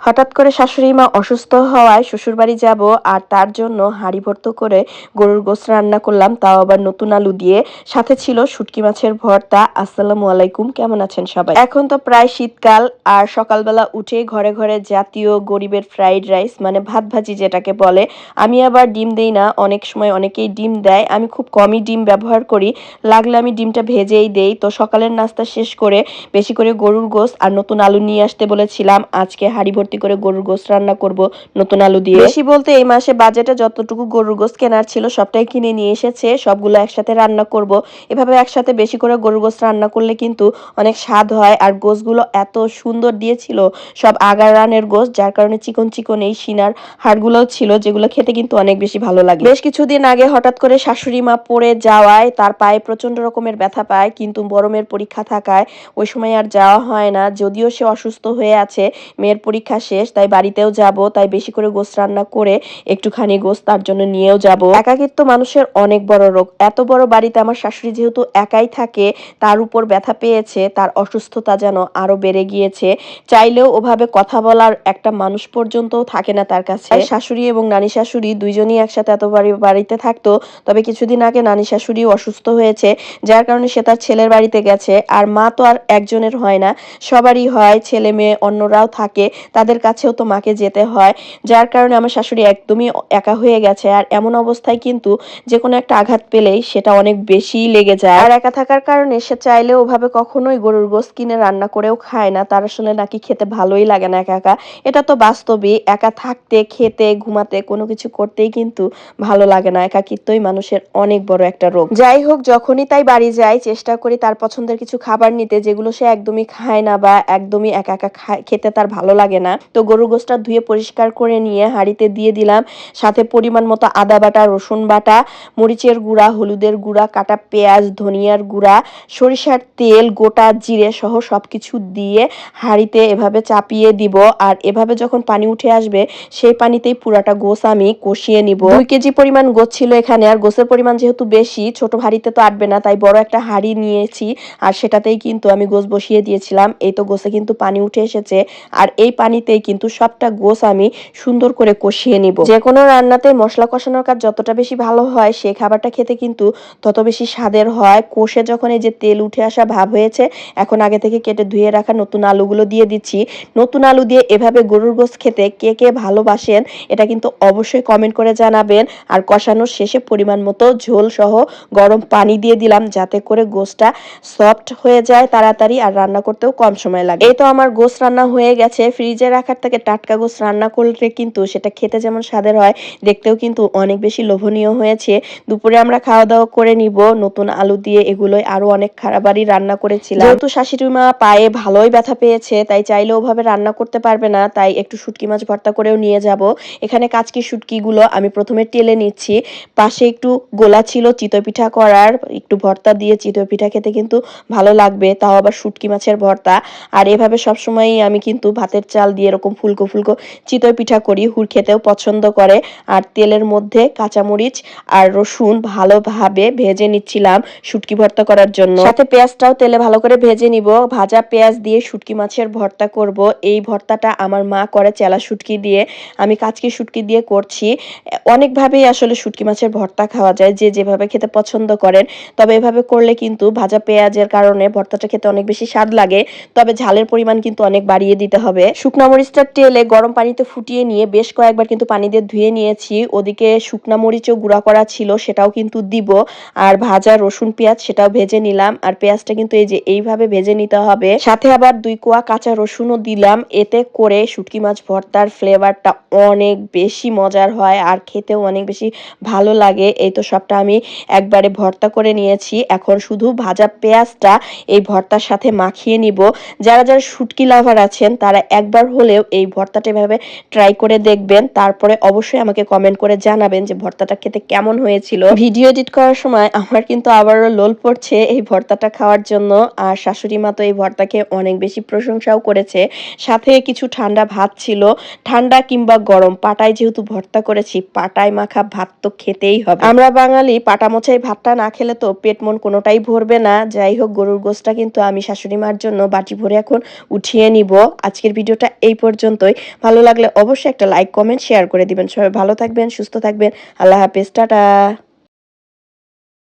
হঠাৎ করে শাশুড়ি মা অসুস্থ হওয়ায় শ্বশুরবাড়ি যাব আর তার জন্য হাঁড়ি ভর্ত করে গরুর গোস রান্না করলাম। তাও আবার নতুন আলু দিয়ে। সাথে ছিল শুটকি মাছের ভর্তা। আসসালামু আলাইকুম, কেমন আছেন সবাই? এখন তো প্রায় শীতকাল আর সকালবেলা উঠে ঘরে ঘরে জাতীয় গরিবের ফ্রাইড রাইস মানে ভাত ভাজি যেটাকে বলে। আমি আবার ডিম দেই না। অনেক সময় অনেকেই ডিম দেয়। আমি খুব কমই ডিম ব্যবহার করি। লাগলে আমি ডিমটা ভেজেই দেই। তো সকালের নাস্তা শেষ করে বেশি করে গরুর গোস আর নতুন আলু নিয়ে আসতে বলেছিলাম। আজকে হাঁড়ি ভর্তি করে গরুর গোস রান্না করব, নতুন আলু দিয়ে। বেশি বলতে এই মাসে বাজেটে যতটুকু গরুর গোস কেনার ছিল সবটাই কিনে নিয়ে এসেছে, সবগুলো একসাথে রান্না করব। এভাবে একসাথে বেশি করে গরুর গোস রান্না করলে কিন্তু অনেক স্বাদ হয়, আর গোসগুলো এত সুন্দর দিয়েছিল, সব আগার রানের গোস যার কারণে চিকন চিকন এই সিনার হাড়গুলোও ছিল, যেগুলো খেতে কিন্তু অনেক বেশি ভালো লাগে। বেশ কিছুদিন আগে হঠাৎ করে শাশুড়ি মা পড়ে যাওয়ায় তার পায়ে প্রচণ্ড রকমের ব্যথা পায়, কিন্তু বরমের পরীক্ষা থাকায় ওই সময় আর যাওয়া হয় না, যদিও সে অসুস্থ হয়ে আছে, মেয়ের পরীক্ষা শেষ, তাই বাড়িতেও যাব, তাই বেশি করে গোস্ত রান্না করে একটুখানি গোস্ত তার জন্য নিয়েও যাব। একাকিত্ব মানুষের অনেক বড় রোগ। এত বড় বাড়িতে আমার শাশুড়ি যেহেতু একাই থাকে, তার উপর ব্যথা পেয়েছে, তার অসুস্থতা যেন আরও বেড়ে গিয়েছে, চাইলেও ওভাবে কথা বলার একটা মানুষ পর্যন্তও থাকে না তার কাছে। শাশুড়ি এবং নানি শাশুড়ি দুইজনই একসাথে এত বাড়ি, বাড়িতে থাকতো, তবে কিছুদিন আগে নানি শাশুড়ি অসুস্থ হয়েছে, যার কারণে সে তার ছেলের বাড়িতে গেছে, আর মা তো আর একজনের হয় না, সবারই হয়, ছেলে মেয়ে অন্যরাও থাকে, তাদের কাছেও তো মাকে যেতে হয়, যার কারণে আমার শাশুড়ি একদমই একা হয়ে গেছে। আর এমন অবস্থায় কিন্তু যে কোনো একটা আঘাত পেলেই সেটা অনেক বেশি লেগে যায়। আর একা থাকার কারণে সে চাইলেও ওভাবে কখনোই গরুর গোস কিনে রান্না করেও খায় না। তার আসলে নাকি খেতে ভালোই লাগে না একা একা। এটা তো বাস্তবই। একা থাকতে, খেতে, ঘুমাতে কোনো কিছু করতেই কিন্তু ভালো লাগে না। একাকিত্বই মানুষের অনেক বড় একটা রোগ। যাই হোক, যখনই তাই বাড়ি যাই, চেষ্টা করি তার পছন্দের কিছু খাবার নিতে যেগুলো সে একদমই খায় না বা একদমই একা একা খেতে তার ভালো লাগে না। তো গরুর গোসটা ধুয়ে পরিষ্কার করে নিয়ে হাঁড়িতে দিয়ে দিলাম। সাথে পরিমাণ মতো আদা বাটা, রসুন বাটা, মরিচের গুঁড়া, হলুদের গুঁড়া, কাটা পেঁয়াজ, ধনিয়ার গুঁড়া, সরিষার তেল, গোটা জিরে সহ সবকিছু দিয়ে হাঁড়িতে এভাবে চাপিয়ে দিব। আর এভাবে যখন পানি উঠে আসবে, সেই পানিতেই পুরাটা গোস আমি কষিয়ে নিব। দুই কেজি পরিমাণ গোস ছিল এখানে, আর গোসের পরিমাণ যেহেতু বেশি, ছোট হাঁড়িতে তো আটবে না, তাই বড় একটা হাঁড়ি নিয়েছি। আর সেটাতেই কিন্তু আমি গোস বসিয়ে দিয়েছিলাম। এই তো গোসে কিন্তু পানি উঠে এসেছে। আর এই পানিতেই কিন্তু সবটা গোস আমি সুন্দর করে কষিয়ে নিব। যে কোনো রান্নাতে মশলা কষানোর কাজ যতটা বেশি ভালো হয় সেই খাবারটা খেতে কিন্তু তত বেশি স্বাদের হয়। কষে যখন এই যে তেল উঠে আসা ভাব হয়েছে, এখন আগে থেকে কেটে ধুয়ে রাখা নতুন আলুগুলো দিয়ে দিচ্ছি। নতুন আলু দিয়ে এভাবে গরুর গোস খেতে কে কে ভালোবাসেন, এটা কিন্তু অবশ্যই কমেন্ট করে জানাবেন। আর কষানোর শেষে পরিমাণ মতো ঝোল সহ গরম পানি দিয়ে দিলাম, যাতে করে গোসটা সফট হয়ে যায় তাড়াতাড়ি আর রান্না করতেও কম সময় লাগে। এই তো আমার গোস রান্না হয়ে গেছে। ফ্রিজে রাখার থেকে টাটকা গোস রান্না করলে কিন্তু সেটা খেতে যেমন স্বাদের হয় দেখতেও কিন্তু অনেক বেশি লোভনীয় হয়েছে। দুপুরে আমরা খাওয়া দাওয়া করে নিব। নতুন আলু দিয়ে এগুলোই আরও অনেক খারাপারই রান্না করেছিলাম। যেহেতু শাশুড়ি মা পায়ে ভালোই ব্যথা পেয়েছে তাই চাইলে ওভাবে রান্না করতে পারবে না তাই একটু শুটকি মাছ ভর্তা করেও নিয়ে যাব। এখানে কাচকি শুটকিগুলো আমি প্রথমে টেলে নিচ্ছি। পাশে একটু গোলা ছিল চিতই পিঠা করার একটু ভর্তা দিয়ে চিতই পিঠা খেতে কিন্তু ভালো লাগবে তাও আবার শুটকি মাছের ভর্তা। আর এভাবে সবসময়ই আমি কিন্তু ভাতের চাল দিয়ে এরকম ফুলকো ফুলকো চিতই পিঠা করি হুর খেতেও পছন্দ করে। আর তেলের মধ্যে কাঁচামরিচ আর রসুন ভালোভাবে ভেজে নিচ্ছিলাম শুটকি ভর্তা করার জন্য। সাথে পেঁয়াজটাও তেলে ভালো করে ভেজে নিব। ভাজা পেঁয়াজ দিয়ে শুটকি মাছের ভর্তা করব। এই ভর্তাটা আমার মা করে চেলা শুটকি দিয়ে। আমি কাচকি শুটকি দিয়ে করছি। অনেকভাবেই আসলে শুটকি মাছের ভর্তা খাওয়া যায়, যে যেভাবে খেতে পছন্দ করেন। তবে এভাবে করলে কিন্তু ভাজা পেঁয়াজের কারণে ভর্তাটা খেতে অনেক বেশি স্বাদ লাগে। তবে ঝালের পরিমাণ কিন্তু অনেক বাড়িয়ে দিতে হবে। শুকনা মরিচটা তেলে গরম পানিতে ফুটিয়ে নিয়ে বেশ কয়েকবার কিন্তু পানি দিয়ে ধুয়ে নিয়েছি। ওদিকে শুকনা মরিচও গুঁড়া করা ছিল, সেটাও কিন্তু দিব। আর ভাজা রসুন, পেঁয়াজ সেটাও ভেজে নিলাম। আর পেঁয়াজটা কিন্তু এই যে এইভাবে ভেজে নিতে হবে। সাথে আবার দুই কোয়া কাঁচা রসুনও দিলাম। এতে করে শুটকি মাছ ভর্তার ফ্লেভারটা অনেক বেশি মজার হয় আর খেতেও অনেক বেশি ভালো লাগে। এই তো সবটা আমি একবারে ভর্তা করে নিয়েছি। এখন শুধু ভাজা পেঁয়াজটা এই ভর্তার সাথে মাখিয়ে নিব। যারা যারা শুটকি লাভার আছেন, তারা একবার হলেও এই ভর্তাটা এভাবে ট্রাই করে দেখবেন। তারপরে অবশ্যই আমাকে কমেন্ট করে জানাবেন যে ভর্তাটা খেতে কেমন হয়েছিল। ভিডিও এডিট করার সময় আমার কিন্তু আবারও লোল পড়ছে এই ভর্তাটা খাওয়ার জন্য। আর শাশুড়ি মা তো এই ভর্তাকে অনেক বেশি প্রশংসাও করেছে। সাথে কিছু ঠান্ডা ভাত ছিল, ঠান্ডা কিংবা গরম। পাটায় যেহেতু ভর্তা করেছি, পাটায় মাখা ভাত তো খেতেই হবে। আমরা বাঙালি পাটা মোছাই ভাতটা না খেলে তো পেট মন কোনোটাই ভরবে না। যাই হোক, গরুর গোসটা কিন্তু আমি শাশুড়ি মার জন্য বাটি ভরে এখন উঠিয়ে নিব। আজকের ভিডিওটা এই পর্যন্তই। ভালো লাগলে অবশ্যই একটা লাইক কমেন্ট শেয়ার করে দিবেন। সবাই ভালো থাকবেন, সুস্থ থাকবেন। আল্লাহ হাফিজ, টাটা।